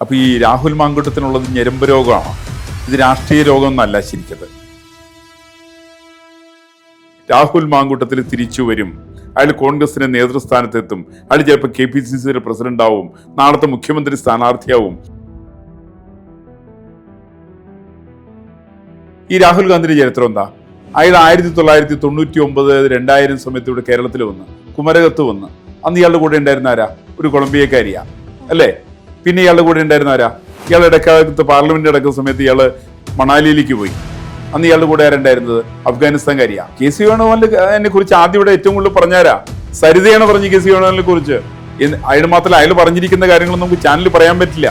അപ്പോൾ ഈ രാഹുൽ മാങ്കുട്ടത്തിനുള്ളത് ഞെരമ്പ് രോഗമാണ്? ഇത് രാഷ്ട്രീയ രോഗമൊന്നല്ല ശരിക്കത്. രാഹുൽ മാങ്കൂട്ടത്തിൽ തിരിച്ചു വരും. അയാൾ കോൺഗ്രസിന്റെ നേതൃസ്ഥാനത്തെത്തും. അയാൾ ചിലപ്പോൾ കെ പി സി സിയുടെ പ്രസിഡന്റ് ആവും നാളത്തെ മുഖ്യമന്ത്രി സ്ഥാനാർത്ഥിയാവും. ഈ രാഹുൽ ഗാന്ധിയുടെ ചരിത്രം എന്താ? അയാൾ ആയിരത്തി തൊള്ളായിരത്തി തൊണ്ണൂറ്റി ഒമ്പത് രണ്ടായിരം സമയത്ത് ഇവിടെ കേരളത്തിൽ വന്ന് കുമരകത്ത് വന്ന് അന്ന് ഇയാളുടെ കൂടെ ഉണ്ടായിരുന്ന ആരാ? ഒരു കൊളംബിയക്കാരിയാ. അല്ലേ? പിന്നെ ഇയാളുടെ കൂടെ ഉണ്ടായിരുന്ന ആരാ? ഇയാൾ ഇടക്കാലത്ത് പാർലമെന്റ് നടക്കുന്ന സമയത്ത് ഇയാൾ മണാലിയിലേക്ക് പോയി. അന്ന് ഇയാളുടെ കൂടെ ആരുണ്ടായിരുന്നത്? അഫ്ഗാനിസ്ഥാൻകാരിയാ. കെ സി വേണുഗോപാലിനെ കുറിച്ച് ആദ്യം ഇവിടെ ഏറ്റവും കൂടുതൽ പറഞ്ഞാരാ? സരിതയാണ് പറഞ്ഞു കെ സി വേണുഗോപാലിനെ കുറിച്ച്. അയാൾ മാത്രമല്ല അയാൾ പറഞ്ഞിരിക്കുന്ന കാര്യങ്ങൾ നമുക്ക് ചാനലിൽ പറയാൻ പറ്റില്ല.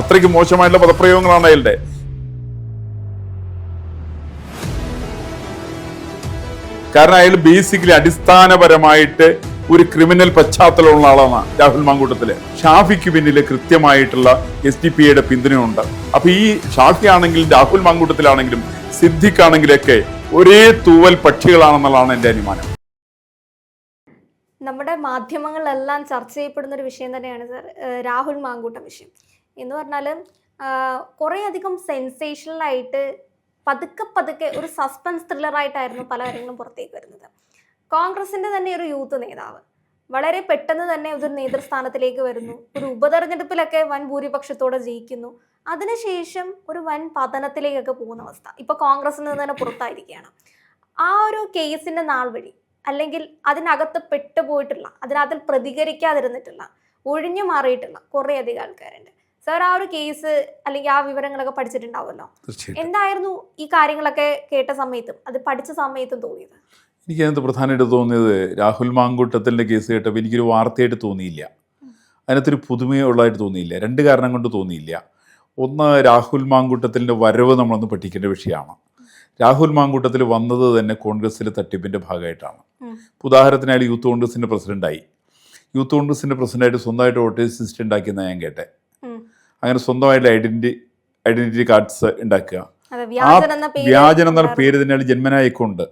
അത്രയ്ക്ക് മോശമായിട്ടുള്ള പദപ്രയോഗങ്ങളാണ് അയാളുടെ. കാരണം അയാൾ ബേസിക്കലി അടിസ്ഥാനപരമായിട്ട് ഒരു ക്രിമിനൽ പശ്ചാത്തലമുള്ള ആളാണ് രാഹുൽ മാങ്കൂട്ടത്തിൽ. ഷാഫിക്ക് പിന്നിൽ കൃത്യമായിട്ടുള്ള എസ് ഡി പി ഐയുടെ പിന്തുണയുണ്ട്. അപ്പൊ ഈ ഷാഫി ആണെങ്കിലും രാഹുൽ മാങ്കൂട്ടത്തിലാണെങ്കിലും സിദ്ദിഖാണെങ്കിലൊക്കെ ഒരേ തൂവൽ പക്ഷികളാണെന്നുള്ളതാണ് എന്റെ അനുമാനം നമ്മുടെ മാധ്യമങ്ങളിലെല്ലാം ചർച്ച ചെയ്യപ്പെടുന്ന ഒരു വിഷയം തന്നെയാണ് സർ രാഹുൽ മാങ്കൂട്ടം വിഷയം. എന്ന് പറഞ്ഞാൽ കുറേയധികം സെൻസേഷണലായിട്ട് പതുക്കെ പതുക്കെ ഒരു സസ്പെൻസ് ത്രില്ലറായിട്ടായിരുന്നു പല കാര്യങ്ങളും പുറത്തേക്ക് വരുന്നത്. കോൺഗ്രസിന്റെ തന്നെ ഒരു യൂത്ത് നേതാവ്. വളരെ പെട്ടെന്ന് തന്നെ ഒരു നേതൃസ്ഥാനത്തിലേക്ക് വരുന്നു. ഒരു ഉപതെരഞ്ഞെടുപ്പിലൊക്കെ വൻ ഭൂരിപക്ഷത്തോടെ ജയിക്കുന്നു. അതിനുശേഷം ഒരു വൻ പതനത്തിലേക്കൊക്കെ പോകുന്ന അവസ്ഥ. ഇപ്പൊ കോൺഗ്രസിൽ നിന്ന് തന്നെ പുറത്തായിരിക്കുകയാണ്. ആ ഒരു കേസിന്റെ നാൾ വഴി അല്ലെങ്കിൽ അതിനകത്ത് പെട്ടുപോയിട്ടുള്ള അതിനകത്തിൽ പ്രതികരിക്കാതിരുന്നിട്ടുള്ള ഒഴിഞ്ഞു മാറിയിട്ടുള്ള കുറേ അധികം ആൾക്കാരുണ്ട്. സാർ ആ ഒരു കേസ് അല്ലെങ്കിൽ ആ വിവരങ്ങളൊക്കെ പഠിച്ചിട്ടുണ്ടാവുമല്ലോ? എന്തായിരുന്നു ഈ കാര്യങ്ങളൊക്കെ കേട്ട സമയത്തും അത് പഠിച്ച സമയത്തും തോന്നിയത്? എനിക്ക് അതിനകത്ത് പ്രധാനമായിട്ട് തോന്നിയത് രാഹുൽ മാങ്കൂട്ടത്തിന്റെ കേസ് കേട്ടപ്പോൾ എനിക്കൊരു വാർത്തയായിട്ട് തോന്നിയില്ല. അതിനകത്തൊരു പുതുമയുള്ളതായിട്ട് തോന്നിയില്ല. രണ്ട് കാരണം കൊണ്ട് തോന്നിയില്ല. ഒന്ന് രാഹുൽ മാങ്കൂട്ടത്തിന്റെ വരവ് നമ്മളൊന്ന് പഠിക്കേണ്ട വിഷയമാണ്. രാഹുൽ മാങ്കൂട്ടത്തിൽ വന്നത് തന്നെ കോൺഗ്രസിലെ തട്ടിപ്പിന്റെ ഭാഗമായിട്ടാണ്. ഉദാഹരണത്തിന് അയാൾ യൂത്ത് കോൺഗ്രസിന്റെ പ്രസിഡന്റായി യൂത്ത് കോൺഗ്രസിന്റെ പ്രസിഡന്റായിട്ട് സ്വന്തമായിട്ട് വോട്ടേഴ്സ് ലിസ്റ്റ് ഉണ്ടാക്കിയെന്ന് ഞാൻ കേട്ടെ അങ്ങനെ സ്വന്തമായിട്ട് ഐഡന്റി ഐഡന്റിറ്റി കാർഡ്സ് ഉണ്ടാക്കുക. ആ വ്യാജനെന്ന പേര് തന്നെയാണ് എന്ന പേര് തന്നെ ജന്മനായിക്കൊണ്ട്.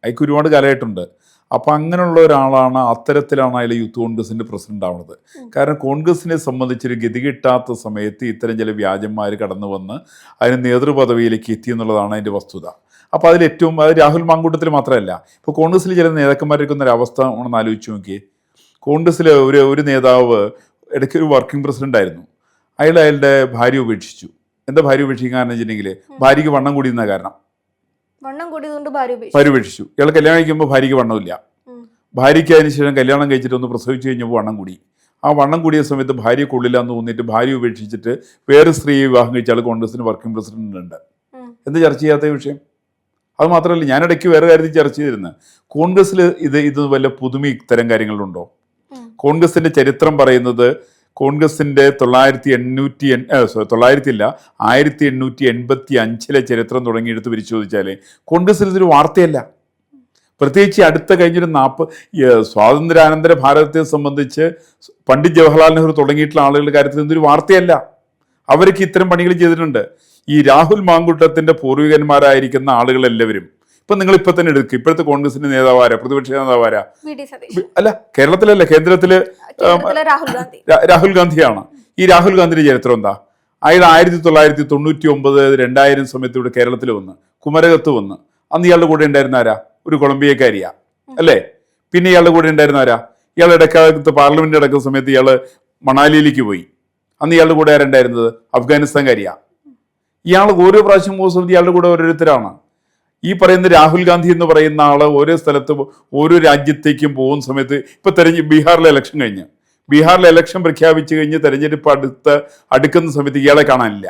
ഉം. അയക്ക് ഒരുപാട് കാലമായിട്ടുണ്ട് അപ്പം അങ്ങനെയുള്ള ഒരാളാണ് അത്തരത്തിലാണ് അതിലെ യൂത്ത് കോൺഗ്രസിന്റെ പ്രസിഡന്റ് ആവുന്നത് കാരണം കോൺഗ്രസിനെ സംബന്ധിച്ചൊരു ഗതി കിട്ടാത്ത സമയത്ത് ഇത്തരം ചില വ്യാജന്മാർ കടന്നു വന്ന് അതിന് നേതൃപദവിയിലേക്ക് എത്തി എന്നുള്ളതാണ് അതിന്റെ വസ്തുത. അപ്പോൾ അതിൽ ഏറ്റവും അത് രാഹുൽ മാങ്കൂട്ടത്തിൽ മാത്രമല്ല ഇപ്പൊ കോൺഗ്രസിൽ ചില നേതാക്കന്മാരൊക്കെ അവസ്ഥ ഒന്ന് ആലോചിച്ച് നോക്കിയേ. കോൺഗ്രസ്സിലെ ഒരു ഒരു നേതാവ് ഇടയ്ക്ക് ഒരു വർക്കിംഗ് പ്രസിഡന്റ് ആയിരുന്നു. അയാൾ അയാളുടെ ഭാര്യ ഉപേക്ഷിച്ചു. എന്താ ഭാര്യ ഉപേക്ഷിക്കാൻ കാരണം വെച്ചിട്ടുണ്ടെങ്കിൽ ഭാര്യയ്ക്ക് വണ്ണം കൂടിയിരുന്ന കാരണം. വണ്ണം കൂടിയതുകൊണ്ട് ഭാര്യ ഉപേക്ഷിച്ചു. ഇയാൾ കല്യാണം കഴിക്കുമ്പോൾ ഭാര്യയ്ക്ക് വണ്ണമില്ല. ഭാര്യയ്ക്ക് അതിന് ശേഷം കല്യാണം കഴിച്ചിട്ട് ഒന്ന് പ്രസവിച്ചു കഴിഞ്ഞപ്പോൾ വണ്ണം കൂടി. ആ വണ്ണം കൂടിയ സമയത്ത് ഭാര്യ കൊള്ളില്ല എന്ന് തോന്നിയിട്ട് ഭാര്യ ഉപേക്ഷിച്ചിട്ട് വേറെ സ്ത്രീയെ വിവാഹം കഴിച്ചാൽ കോൺഗ്രസിന് വർക്കിംഗ് പ്രസിഡന്റ് ഉണ്ട്. എന്ത് ചർച്ച ചെയ്യാത്ത വിഷയം? അത് മാത്രമല്ല ഞാനിടയ്ക്ക് വേറെ കാര്യത്തിൽ ചർച്ച ചെയ്തിരുന്നു. കോൺഗ്രസ്സിൽ ഇത് ഇത് വല്ല പുതുമ ഇത്തരം കാര്യങ്ങളുണ്ടോ കോൺഗ്രസിന്റെ ചരിത്രം പറയുന്നത് കോൺഗ്രസിന്റെ തൊള്ളായിരത്തി എണ്ണൂറ്റി എൺ തൊള്ളായിരത്തി ഇല്ല ആയിരത്തി എണ്ണൂറ്റി എൺപത്തി അഞ്ചിലെ ചരിത്രം തുടങ്ങിയെടുത്ത് പരിശോധിച്ചാൽ കോൺഗ്രസിൽ ഇതൊരു വാർത്തയല്ല. പ്രത്യേകിച്ച് അടുത്ത കഴിഞ്ഞൊരു നാൽപ്പത് സ്വാതന്ത്ര്യാനന്തര ഭാരതത്തെ സംബന്ധിച്ച് പണ്ഡിറ്റ് ജവഹർലാൽ നെഹ്റു തുടങ്ങിയിട്ടുള്ള ആളുകളുടെ കാര്യത്തിൽ ഇതൊരു വാർത്തയല്ല. അവർക്ക് ഇത്തരം പണികൾ ചെയ്തിട്ടുണ്ട്. ഈ രാഹുൽ മാങ്കുട്ടത്തിന്റെ പൂർവികന്മാരായിരിക്കുന്ന ആളുകളെല്ലാവരും ഇപ്പൊ നിങ്ങൾ ഇപ്പൊ തന്നെ എടുക്കുക ഇപ്പോഴത്തെ കോൺഗ്രസിന്റെ നേതാവാരാ? പ്രതിപക്ഷ നേതാവാരാ? അല്ല കേരളത്തിലല്ല കേന്ദ്രത്തിൽ രാഹുൽ ഗാന്ധി. രാഹുൽ ഗാന്ധിയാണ്. ഈ രാഹുൽ ഗാന്ധിയുടെ ചരിത്രം എന്താ? അയാൾ ആയിരത്തി തൊള്ളായിരത്തി തൊണ്ണൂറ്റി ഒമ്പത് രണ്ടായിരം സമയത്ത് ഇവിടെ കേരളത്തിൽ വന്ന് കുമരകത്ത് വന്ന് അന്ന് ഇയാളുടെ കൂടെ ഉണ്ടായിരുന്ന ആരാ? ഒരു കൊളംബിയക്കാരിയാ അല്ലേ? പിന്നെ ഇയാളുടെ കൂടെ ഉണ്ടായിരുന്ന ആരാ? ഇയാൾ ഇടക്കാലത്ത് പാർലമെന്റ് നടക്കുന്ന സമയത്ത് ഇയാൾ മണാലിയിലേക്ക് പോയി. അന്ന് ഇയാളുടെ കൂടെ ആരുണ്ടായിരുന്നത് അഫ്ഗാനിസ്ഥാൻകാരിയാ. ഇയാൾ ഓരോ പ്രാവശ്യം പോകുന്ന സമയത്ത് ഇയാളുടെ കൂടെ ഓരോരുത്തരാണ്. ഈ പറയുന്ന രാഹുൽ ഗാന്ധി എന്ന് പറയുന്ന ആൾ ഓരോ സ്ഥലത്ത് ഓരോ രാജ്യത്തേക്കും പോകുന്ന സമയത്ത് ഇപ്പൊ തെരഞ്ഞ് ബീഹാറിലെ ഇലക്ഷൻ കഴിഞ്ഞ്. ബീഹാറിലെ ഇലക്ഷൻ പ്രഖ്യാപിച്ചു കഴിഞ്ഞ് തെരഞ്ഞെടുപ്പ് അടുത്ത് അടുക്കുന്ന സമയത്ത് ഇയാളെ കാണാനില്ല.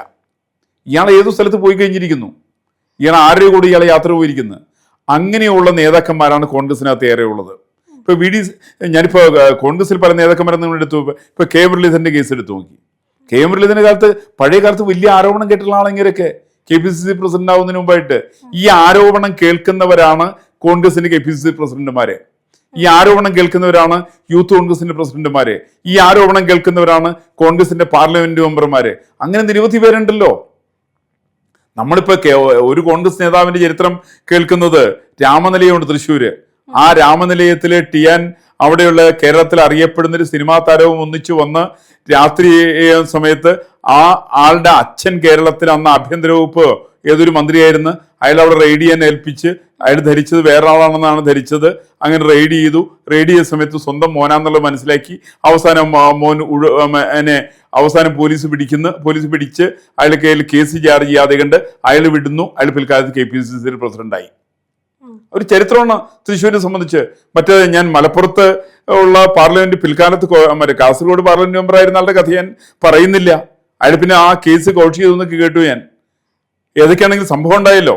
ഇയാൾ ഏതു സ്ഥലത്ത് പോയി കഴിഞ്ഞിരിക്കുന്നു? ഇയാൾ ആരുടെ കൂടെ ഇയാളെ യാത്ര പോയിരിക്കുന്നത് അങ്ങനെയുള്ള നേതാക്കന്മാരാണ് കോൺഗ്രസിനകത്ത് ഏറെ ഉള്ളത് ഇപ്പൊ വി ഡി ഞാനിപ്പോ കോൺഗ്രസിൽ പല നേതാക്കന്മാരെന്ന് എടുത്തു ഇപ്പൊ കെ മുരളീധരന്റെ കേസ് എടുത്തു നോക്കി. കെ മുരളീധരന്റെ കാലത്ത് പഴയ കാലത്ത് വലിയ ആരോപണം കേട്ടിട്ടുള്ള ആളെങ്കിലൊക്കെ K P C C president ആവുന്നതിന് മുമ്പായിട്ട് ഈ ആരോപണം കേൾക്കുന്നവരാണ് കോൺഗ്രസിന്റെ കെ പി സി സി പ്രസിഡന്റുമാരെ. ഈ ആരോപണം കേൾക്കുന്നവരാണ് യൂത്ത് കോൺഗ്രസിന്റെ പ്രസിഡന്റുമാര്. ഈ ആരോപണം കേൾക്കുന്നവരാണ് കോൺഗ്രസിന്റെ പാർലമെന്റ് മെമ്പർമാര്. അങ്ങനെ നിരവധി പേരുണ്ടല്ലോ. നമ്മളിപ്പോ ഒരു കോൺഗ്രസ് നേതാവിന്റെ ചരിത്രം കേൾക്കുന്നത് രാമനിലയമുണ്ട് തൃശ്ശൂര്. ആ രാമനിലയത്തിലെ ടി ടിയാൻ അവിടെയുള്ള കേരളത്തിൽ അറിയപ്പെടുന്ന ഒരു സിനിമാ താരവും ഒന്നിച്ചു വന്ന് രാത്രി സമയത്ത് ആ ആളുടെ അച്ഛൻ കേരളത്തിൽ അന്ന് ആഭ്യന്തര വകുപ്പ് ഏതൊരു മന്ത്രിയായിരുന്നു? അയാൾ അവിടെ റെയ്ഡ് ചെയ്യാൻ ഏൽപ്പിച്ച് അയാൾ ധരിച്ചത് വേറൊരാളാണെന്നാണ് ധരിച്ചത്. അങ്ങനെ റെയ്ഡ് ചെയ്തു. റെയ്ഡ് ചെയ്ത സമയത്ത് സ്വന്തം മോനാന്നുള്ളത് മനസ്സിലാക്കി. അവസാനം മോൻ എന്നെ അവസാനം പോലീസ് പിടിക്കുന്ന. പോലീസ് പിടിച്ച് അയാൾ കയ്യിൽ കേസ് ചാർജ് ചെയ്യാതെ കണ്ട് അയാൾ വിടുന്നു. അയാൾ പിൽക്കാലത്ത് കെ പി സി സിയിൽ പ്രസിഡന്റായി. ഒരു ചരിത്രമാണ് തൃശ്ശൂരിനെ സംബന്ധിച്ച്. മറ്റേ ഞാൻ മലപ്പുറത്ത് ഉള്ള പാർലമെന്റ് പിൽക്കാലത്ത് മറ്റേ കാസർഗോഡ് പാർലമെന്റ് മെമ്പർ ആയിരുന്ന ആളുടെ കഥ ഞാൻ പറയുന്നില്ല. അയാൾ പിന്നെ ആ കേസ് കോച്ച് ചെയ്തു എന്നൊക്കെ കേട്ടു ഞാൻ. ഏതൊക്കെയാണെങ്കിലും സംഭവം ഉണ്ടായല്ലോ.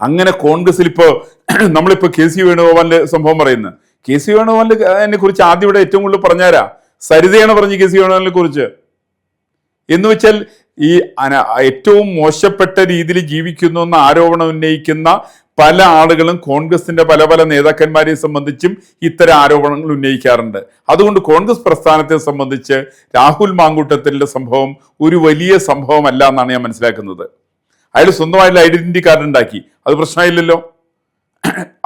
അങ്ങനെ കോൺഗ്രസിൽ ഇപ്പോ നമ്മളിപ്പോ കെ സി വേണുഗോപാലിന്റെ സംഭവം പറയുന്നത്. കെ സി വേണുഗോപാലിനെ കുറിച്ച് ആദ്യം ഇവിടെ ഏറ്റവും കൂടുതൽ പറഞ്ഞാരാ? സരിതയാണ് പറഞ്ഞ് കെ സി വേണുഗോപാലിനെ കുറിച്ച്. എന്ന് വെച്ചാൽ ഈ ഏറ്റവും മോശപ്പെട്ട രീതിയിൽ ജീവിക്കുന്നു എന്ന ആരോപണം ഉന്നയിക്കുന്ന പല ആളുകളും കോൺഗ്രസിന്റെ പല പല നേതാക്കന്മാരെ സംബന്ധിച്ചും ഇത്തരം ആരോപണങ്ങൾ ഉന്നയിക്കാറുണ്ട്. അതുകൊണ്ട് കോൺഗ്രസ് പ്രസ്ഥാനത്തെ സംബന്ധിച്ച് രാഹുൽ മാങ്കൂട്ടത്തിന്റെ സംഭവം ഒരു വലിയ സംഭവമല്ല എന്നാണ് ഞാൻ മനസ്സിലാക്കുന്നത്. അയാൾ സ്വന്തമായിട്ടുള്ള ഐഡന്റിറ്റി കാർഡ് ഉണ്ടാക്കി. അത് പ്രശ്നമില്ലല്ലോ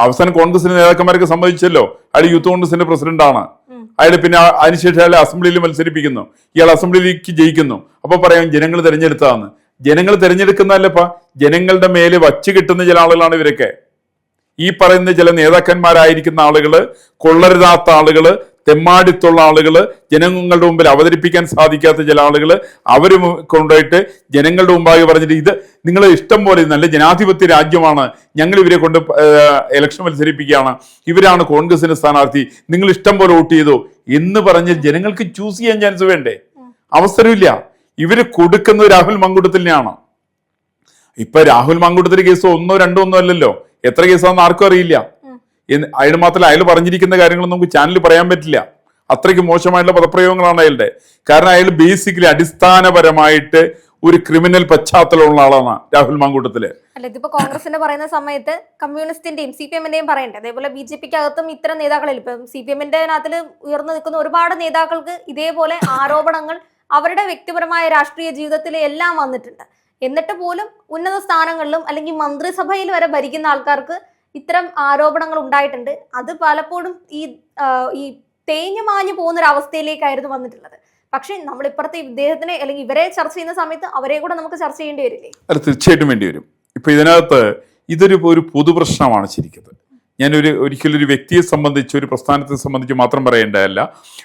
അവസാനം കോൺഗ്രസിന്റെ നേതാക്കന്മാരൊക്കെ സംബന്ധിച്ചല്ലോ അയാൾ യൂത്ത് കോൺഗ്രസിന്റെ പ്രസിഡന്റാണ് അയാൾ പിന്നെ അതിനുശേഷം അയാൾ അസംബ്ലിയിൽ മത്സരിപ്പിക്കുന്നു. ഇയാൾ അസംബ്ലിയിലേക്ക് ജയിക്കുന്നു. അപ്പൊ പറയാം ജനങ്ങൾ തെരഞ്ഞെടുത്തതാന്ന്. ജനങ്ങൾ തിരഞ്ഞെടുക്കുന്നതല്ലപ്പ. ജനങ്ങളുടെ മേലെ വച്ച് കിട്ടുന്ന ചില ആളുകളാണ് ഇവരൊക്കെ. ഈ പറയുന്ന ചില നേതാക്കന്മാരായിരിക്കുന്ന ആളുകൾ കൊള്ളരുതാത്ത ആളുകൾ തെമ്മാടിത്തുള്ള ആളുകൾ ജനങ്ങളുടെ മുമ്പിൽ അവതരിപ്പിക്കാൻ സാധിക്കാത്ത ചില ആളുകൾ അവർ മു- കൊണ്ടുപോയിട്ട് ജനങ്ങളുടെ മുമ്പാകെ പറഞ്ഞിട്ട് ഇത് നിങ്ങൾ ഇഷ്ടം പോലെ നല്ല ജനാധിപത്യ രാജ്യമാണ്. ഞങ്ങൾ ഇവരെ കൊണ്ട് ഇലക്ഷൻ മത്സരിപ്പിക്കുകയാണ്. ഇവരാണ് കോൺഗ്രസിന്റെ സ്ഥാനാർത്ഥി. നിങ്ങൾ ഇഷ്ടം പോലെ വോട്ട് ചെയ്തു. എന്ന് പറഞ്ഞ് ജനങ്ങൾക്ക് ചൂസ് ചെയ്യാൻ ചാൻസ് വേണ്ടേ? അവസരമില്ല. ഇവർ കൊടുക്കുന്നത് രാഹുൽ മങ്കുടത്തിനെയാണ് ഇപ്പൊ രാഹുൽ മങ്കുട്ടത്തിന് കേസ് ഒന്നോ രണ്ടോ ഒന്നോ അല്ലല്ലോ. എത്ര കേസാണെന്ന് ആർക്കും അറിയില്ല. അയാൾ മാത്രമല്ല അയാൾ പറഞ്ഞിരിക്കുന്ന കാര്യങ്ങളൊന്നും നമുക്ക് ചാനലിൽ പറയാൻ പറ്റില്ല. അത്രയ്ക്ക് മോശമായിട്ടുള്ള പദപ്രയോഗങ്ങളാണ് അയാളുടെ. കാരണം അയാൾ ബേസിക്കലി അടിസ്ഥാനപരമായിട്ട് ഒരു ക്രിമിനൽ പശ്ചാത്തലമുള്ള ആളാണ് രാഹുൽ മാങ്കൂട്ടത്തിൽ അല്ല ഇതിപ്പോ കോൺഗ്രസിന്റെ പറയുന്ന സമയത്ത് കമ്മ്യൂണിസ്റ്റിന്റെയും സി പി എമ്മിന്റെയും പറയണ്ടേ? അതേപോലെ ബി ജെ പിക്ക് അകത്തും ഇത്തരം നേതാക്കളിൽ ഇപ്പം സി പി എമ്മിന്റെ അതിൽ ഉയർന്നു നിൽക്കുന്ന ഒരുപാട് നേതാക്കൾക്ക് ഇതേപോലെ ആരോപണങ്ങൾ അവരുടെ വ്യക്തിപരമായ രാഷ്ട്രീയ ജീവിതത്തിൽ എല്ലാം വന്നിട്ടുണ്ട്. എന്നിട്ട് പോലും ഉന്നത സ്ഥാനങ്ങളിലും അല്ലെങ്കിൽ മന്ത്രിസഭയിൽ വരെ ഭരിക്കുന്ന ആൾക്കാർക്ക് ഇത്തരം ആരോപണങ്ങൾ ഉണ്ടായിട്ടുണ്ട്. അത് പലപ്പോഴും ഈ ഈ തേഞ്ഞു മാഞ്ഞു പോകുന്ന ഒരു വന്നിട്ടുള്ളത്. പക്ഷെ നമ്മൾ ഇപ്പുറത്തെ ഇദ്ദേഹത്തിനെ അല്ലെങ്കിൽ ഇവരെ ചർച്ച ചെയ്യുന്ന സമയത്ത് അവരെ കൂടെ നമുക്ക് ചർച്ച ചെയ്യേണ്ടി വരില്ലേ? അല്ല തീർച്ചയായിട്ടും വേണ്ടി വരും. ഇപ്പൊ ഇതിനകത്ത് ഇതൊരു ഒരു പൊതു പ്രശ്നമാണ് ശരിക്കും. ഞാനൊരു ഒരിക്കലും ഒരു വ്യക്തിയെ സംബന്ധിച്ച് ഒരു പ്രസ്ഥാനത്തെ സംബന്ധിച്ച് മാത്രം പറയേണ്ടതല്ല.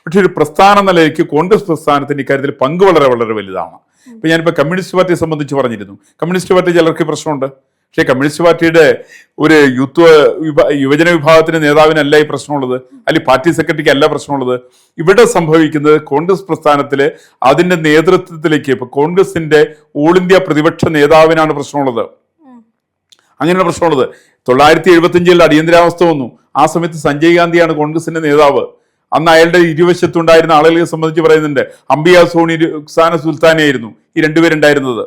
പക്ഷെ ഒരു പ്രസ്ഥാന നിലയ്ക്ക് കോൺഗ്രസ് പ്രസ്ഥാനത്തിന് ഇക്കാര്യത്തിൽ പങ്ക് വളരെ വളരെ വലുതാണ്. ഇപ്പൊ ഞാനിപ്പോ കമ്മ്യൂണിസ്റ്റ് പാർട്ടിയെ സംബന്ധിച്ച് പറഞ്ഞിരുന്നു. കമ്മ്യൂണിസ്റ്റ് പാർട്ടി ചിലർക്ക് പ്രശ്നമുണ്ട്. പക്ഷേ കമ്മ്യൂണിസ്റ്റ് പാർട്ടിയുടെ ഒരു യൂത്ത് യുവജന വിഭാഗത്തിന് നേതാവിനല്ല ഈ പ്രശ്നമുള്ളത്. അല്ലെങ്കിൽ പാർട്ടി സെക്രട്ടറിക്ക് അല്ല പ്രശ്നമുള്ളത്. ഇവിടെ സംഭവിക്കുന്നത് കോൺഗ്രസ് പ്രസ്ഥാനത്തിൽ അതിന്റെ നേതൃത്വത്തിലേക്ക് ഇപ്പൊ കോൺഗ്രസിന്റെ ഓൾ ഇന്ത്യ പ്രതിപക്ഷ നേതാവിനാണ് പ്രശ്നമുള്ളത്. അങ്ങനെയാണ് പ്രശ്നമുള്ളത്. തൊള്ളായിരത്തി എഴുപത്തി അഞ്ചിൽ അടിയന്തരാവസ്ഥ വന്നു. ആ സമയത്ത് സഞ്ജയ് ഗാന്ധിയാണ് കോൺഗ്രസിന്റെ നേതാവ്. അന്ന് അയാളുടെ ഇരുവശത്തുണ്ടായിരുന്ന ആളുകളെ സംബന്ധിച്ച് പറയുന്നുണ്ട് അംബിയ സോണി റുക്സാന സുൽത്താനയായിരുന്നു ഈ രണ്ടുപേരുണ്ടായിരുന്നത്.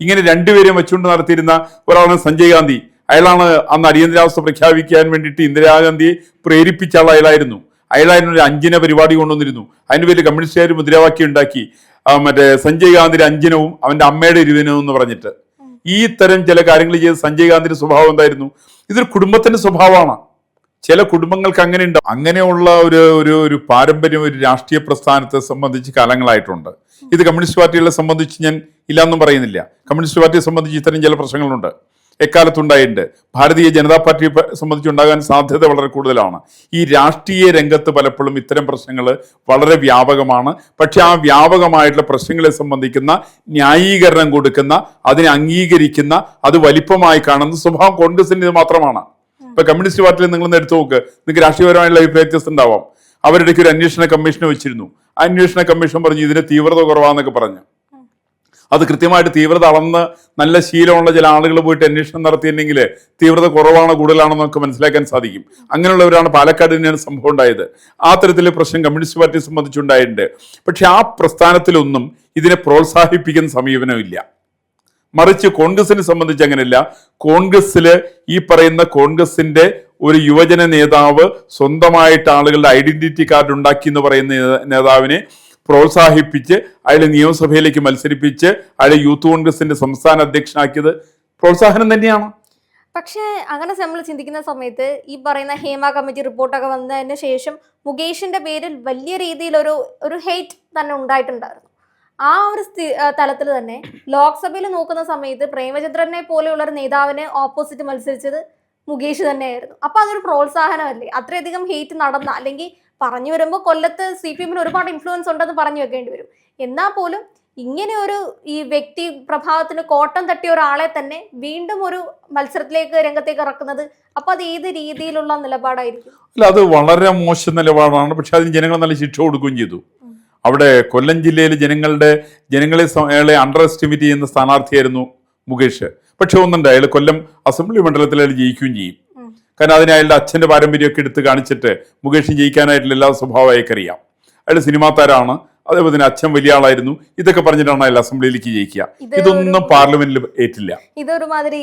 ഇങ്ങനെ രണ്ടുപേരെയും വെച്ചുകൊണ്ട് നടത്തിയിരുന്ന ഒരാളാണ് സഞ്ജയ് ഗാന്ധി. അയാളാണ് അന്ന് അടിയന്തരാവസ്ഥ പ്രഖ്യാപിക്കാൻ വേണ്ടിയിട്ട് ഇന്ദിരാഗാന്ധിയെ പ്രേരിപ്പിച്ച ആൾ അയാളായിരുന്നു. അയാളായിരുന്നു ഒരു അഞ്ചിന പരിപാടി കൊണ്ടുവന്നിരുന്നു. അതിന് പേര് കമ്മ്യൂണിസ്റ്റുകാർ മുദ്രാവാക്യം ഉണ്ടാക്കി. മറ്റേ സഞ്ജയ് ഗാന്ധിയുടെ അഞ്ചിനവും അവന്റെ അമ്മയുടെ ഇരുവിനവും എന്ന് പറഞ്ഞിട്ട്. ഈ തരം ചില കാര്യങ്ങൾ ചെയ്ത് സഞ്ജയ് ഗാന്ധിന്റെ സ്വഭാവം എന്തായിരുന്നു? ഇതൊരു കുടുംബത്തിന്റെ സ്വഭാവമാണ്. ചില കുടുംബങ്ങൾക്ക് അങ്ങനെ ഉണ്ടാവും അങ്ങനെയുള്ള ഒരു ഒരു ഒരു പാരമ്പര്യം ഒരു രാഷ്ട്രീയ പ്രസ്ഥാനത്തെ സംബന്ധിച്ച് കാലങ്ങളായിട്ടുണ്ട്. ഇത് കമ്മ്യൂണിസ്റ്റ് പാർട്ടികളെ സംബന്ധിച്ച് ഞാൻ ഇല്ലാന്നും പറയുന്നില്ല. കമ്മ്യൂണിസ്റ്റ് പാർട്ടിയെ സംബന്ധിച്ച് ഇത്തരം ചില പ്രശ്നങ്ങളുണ്ട്. എക്കാലത്തുണ്ടായിട്ടുണ്ട് ഭാരതീയ ജനതാ പാർട്ടിയെ സംബന്ധിച്ചുണ്ടാകാൻ സംബന്ധിച്ച് സാധ്യത വളരെ കൂടുതലാണ്. ഈ രാഷ്ട്രീയ രംഗത്ത് പലപ്പോഴും ഇത്തരം പ്രശ്നങ്ങൾ വളരെ വ്യാപകമാണ്. പക്ഷെ ആ വ്യാപകമായിട്ടുള്ള പ്രശ്നങ്ങളെ സംബന്ധിക്കുന്ന ന്യായീകരണം കൊടുക്കുന്ന അതിനെ അംഗീകരിക്കുന്ന അത് വലിപ്പമായി കാണുന്ന സ്വഭാവം കോൺഗ്രസിന്റെ മാത്രമാണ്. ഇപ്പൊ കമ്മ്യൂണിസ്റ്റ് പാർട്ടിയിൽ നിങ്ങൾ എടുത്തു നോക്ക്. നിങ്ങൾക്ക് രാഷ്ട്രീയപരമായുള്ള അഭിപ്രായ ഉണ്ടാവാം. അവരുടെ ഒരു അന്വേഷണ കമ്മീഷനെ വെച്ചിരുന്നു. അന്വേഷണ കമ്മീഷൻ പറഞ്ഞു ഇതിന് തീവ്രത കുറവാന്നൊക്കെ പറഞ്ഞു. അത് കൃത്യമായിട്ട് തീവ്രത അളന്ന് നല്ല ശീലമുള്ള ചില ആളുകൾ പോയിട്ട് അന്വേഷണം നടത്തിയിട്ടുണ്ടെങ്കിൽ തീവ്രത കുറവാണോ കൂടുതലാണോ എന്നൊക്കെ മനസ്സിലാക്കാൻ സാധിക്കും. അങ്ങനെയുള്ളവരാണ് പാലക്കാട് തന്നെയാണ് സംഭവം ഉണ്ടായത്. ആ തരത്തിൽ പ്രശ്നം കമ്മ്യൂണിസ്റ്റ് പാർട്ടിയെ സംബന്ധിച്ചുണ്ടായിട്ടുണ്ട്. പക്ഷെ ആ പ്രസ്ഥാനത്തിലൊന്നും ഇതിനെ പ്രോത്സാഹിപ്പിക്കുന്ന സമീപനമില്ല മറിച്ച് കോൺഗ്രസിനെ സംബന്ധിച്ച് അങ്ങനെയല്ല. കോൺഗ്രസ്സിൽ ഈ പറയുന്ന കോൺഗ്രസിന്റെ ഒരു യുവജന നേതാവ് സ്വന്തമായിട്ട് ആളുകളുടെ ഐഡന്റിറ്റി കാർഡ് ഉണ്ടാക്കി എന്ന് പറയുന്ന നേതാവിനെ പ്രോത്സാഹിപ്പിച്ച് അയാളെ നിയമസഭയിലേക്ക് മത്സരിപ്പിച്ച് അയാളെ യൂത്ത് കോൺഗ്രസിന്റെ സംസ്ഥാന അധ്യക്ഷനാക്കിയത് പ്രോത്സാഹനം തന്നെയാണ്. പക്ഷേ അങ്ങനെ നമ്മൾ ചിന്തിക്കുന്ന സമയത്ത് ഈ പറയുന്ന ഹേമ കമ്മിറ്റി റിപ്പോർട്ടൊക്കെ വന്നതിന് ശേഷം മുകേഷിന്റെ പേരിൽ വലിയ രീതിയിൽ ഒരു ഒരു ഹെയ്റ്റ് തന്നെ ഉണ്ടായിട്ടുണ്ടായിരുന്നു. ആ ഒരു തലത്തിൽ തന്നെ ലോക്സഭയിൽ നോക്കുന്ന സമയത്ത് പ്രേമചന്ദ്രനെ പോലെയുള്ള ഒരു നേതാവിന് ഓപ്പോസിറ്റ് മത്സരിച്ചത് മുകേഷ് തന്നെയായിരുന്നു. അപ്പൊ അതൊരു പ്രോത്സാഹനമല്ലേ? അത്രയധികം ഹെയ്റ്റ് നടന്ന അല്ലെങ്കിൽ പറഞ്ഞു വരുമ്പോൾ കൊല്ലത്ത് സി പി എമ്മിന് ഒരുപാട് ഇൻഫ്ലുവൻസ് ഉണ്ടെന്ന് പറഞ്ഞു വെക്കേണ്ടി വരും. എന്നാൽ പോലും ഇങ്ങനെ ഒരു ഈ വ്യക്തി പ്രഭാവത്തിന് കോട്ടം തട്ടിയ ഒരാളെ തന്നെ വീണ്ടും ഒരു മത്സരത്തിലേക്ക് രംഗത്തേക്ക് ഇറക്കുന്നത് അപ്പൊ അത് ഏത് രീതിയിലുള്ള നിലപാടായിരിക്കും? അല്ല അത് വളരെ മോശം നിലപാടാണ്. പക്ഷെ അതിന് ജനങ്ങൾ നല്ല ശിക്ഷ കൊടുക്കുകയും ചെയ്തു. അവിടെ കൊല്ലം ജില്ലയിൽ ജനങ്ങളുടെ ജനങ്ങളെ അണ്ടർ എസ്റ്റിമേറ്റ് ചെയ്യുന്ന സ്ഥാനാർത്ഥിയായിരുന്നു മുകേഷ്. പക്ഷെ ഒന്നുണ്ട് അയാൾ കൊല്ലം അസംബ്ലി മണ്ഡലത്തിൽ അയാൾ ജയിക്കുകയും ചെയ്യും. കാരണം അതിന് അയാളുടെ അച്ഛന്റെ പാരമ്പര്യമൊക്കെ എടുത്ത് കാണിച്ചിട്ട് മുകേഷിന് ജയിക്കാനായിട്ടുള്ള എല്ലാ സ്വഭാവം അയാൾക്കറിയാം അയാൾ സിനിമാ താരമാണ്. അതേപോലെ തന്നെ അച്ഛൻ വലിയ ആളായിരുന്നു. ഇതൊക്കെ പറഞ്ഞിട്ടാണ് അയാൾ അസംബ്ലിയിലേക്ക് ജയിക്കുക. ഇതൊന്നും പാർലമെന്റിൽ ഏറ്റില്ല. ഇതൊരുമാതിരി